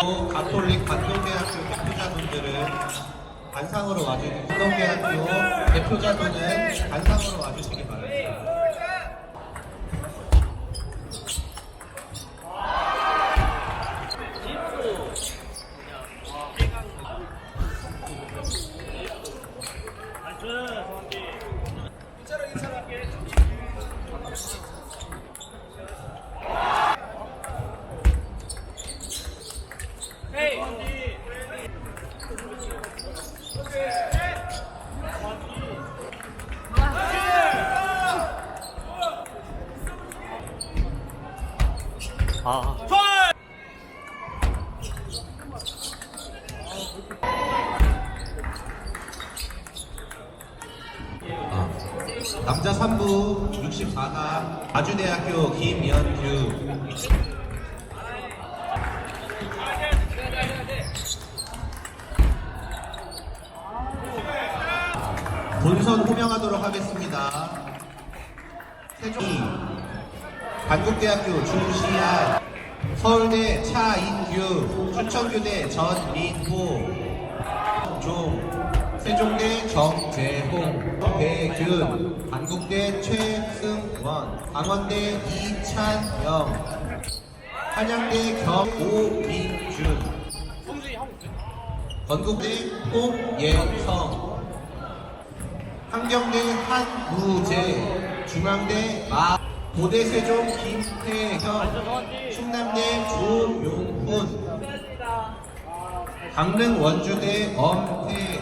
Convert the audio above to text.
또 가톨릭 관동대학교 대표자분들은 반상으로 와주시고 관동대학교 대표자분은 반상으로 와주시기 바랍니다. 아, 인사랑 인사할게. 아, 아, 남자 3부 64가 아주대학교 김연규 본선 호명하도록 하겠습니다. 세종 단국대학교 주시안 서울대 차인규 춘천교대 전민호. 종 세종대 정재홍 배균 한국대 최승원 강원대 이찬영 한양대 경오민준 건국대 홍예성 한경대 한무재 중앙대 마 고대세종 김태형 충남대 조용훈. 강릉 원주대 엄태현